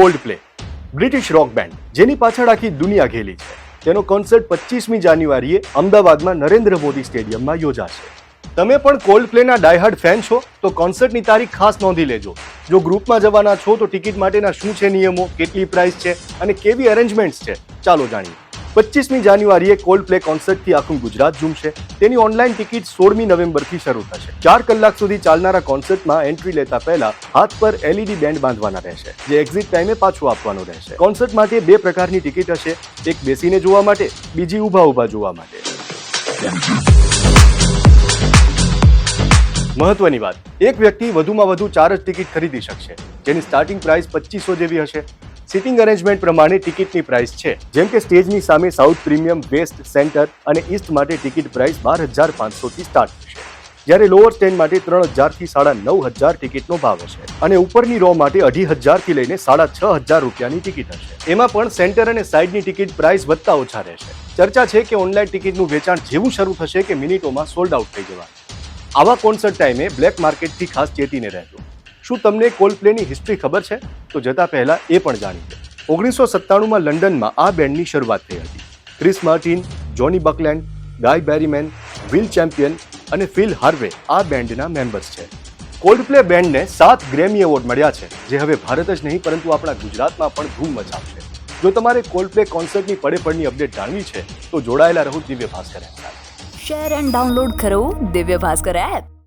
Cold play British rock band જેની પાછળ આખી દુનિયા ઘેલી છે. તેનો કોન્સર્ટ પચીસમી જાન્યુઆરીએ અમદાવાદમાં નરેન્દ્ર મોદી સ્ટેડિયમમાં યોજાશે. તમે પણ કોલ્ડ પ્લેના ડાયહાર્ડ ફેન છો, તો કોન્સર્ટની તારીખ ખાસ નોંધી લેજો. જો ગ્રુપમાં જવાના છો, તો ટિકિટ માટેના શું છે નિયમો, કેટલી પ્રાઇસ છે અને કેવી અરેન્જમેન્ટ્સ છે, ચાલો જાણીએ. પચીસમી જાન્યુઆરીએ કોલ્ડ પ્લે કોન્સર્ટથી આખું ગુજરાત ઝૂમશે. તેની ઓનલાઈન ટિકિટ સોળમી નવેમ્બરથી શરૂ થશે. ચાર કલાક સુધી ચાલનારા કોન્સર્ટમાં એન્ટ્રી લેતા પહેલા હાથ પર એલઈડી બેન્ડ બાંધવાના રહેશે, જે એક્ઝિટ ટાઈમે પાછું આપવાનું રહેશે. કોન્સર્ટ માટે બે પ્રકારની ટિકિટ હશે, એક બેસીને જોવા માટે, બીજી ઊભા ઊભા જોવા માટે. મહત્વની વાત, એક વ્યક્તિ વધુમાં વધુ ચાર જ ટિકિટ ખરીદી શકશે, જેની સ્ટાર્ટિંગ પ્રાઇસ પચીસો જેવી હશે. સિટિંગ અરેન્જમેન્ટ પ્રમાણે ટિકિટની પ્રાઇસ છે. જેમ કે સ્ટેજની સામે સાઉથ પ્રીમિયમ વેસ્ટ સેન્ટર અને ઈસ્ટ માટે ટિકિટ પ્રાઇસ બાર હજાર પાંચસોથી સ્ટાર્ટ થશે. જ્યારે લોઅર સ્ટેન્ડ માટે ત્રણ હજારથી સાડા નવ હજાર ટિકિટનો ભાવ હશે. અને ઉપરની રો માટે અઢી હજારથી લઈને સાડા છ હજાર રૂપિયાની ટિકિટ હશે. એમાં પણ સેન્ટર અને સાઇડની ટિકિટ પ્રાઇસ વધતા ઓછા રહેશે. ચર્ચા છે કે ઓનલાઈન ટિકિટનું વેચાણ જેવું શરૂ થશે કે મિનિટોમાં સોલ્ડ આઉટ થઈ જવાનું. આવા કોન્સર્ટ ટાઈમે બ્લેક માર્કેટથી ખાસ ચેતીને રહેજો શું તમને કોલ્ડ પ્લેની હિસ્ટ્રી ખબર છે? તો જતા પહેલા એ પણ જાણી લો. ઓગણીસો સત્તાણુંમાં લંડનમાં આ બેન્ડની શરૂઆત થઈ હતી. Chris Martin, Jonny Buckland, Guy Berryman, Will Champion અને ફિલ હાર્વે આ બેન્ડના મેમ્બર્સ છે. કોલ્ડ પ્લે બેન્ડને સાત ગ્રેમી એવોર્ડ મળ્યા છે, જે હવે ભારત જ નહીં, પરંતુ આપણા ગુજરાતમાં પણ ધૂમ મચાવશે. જો તમારે કોલ્ડ પ્લે કોન્સર્ટની પડે પડની અપડેટ જાણવી છે, તો જોડાયેલા રહો Divya Bhaskar app share and download કરો દિવ્ય ભાસ્કર એપ.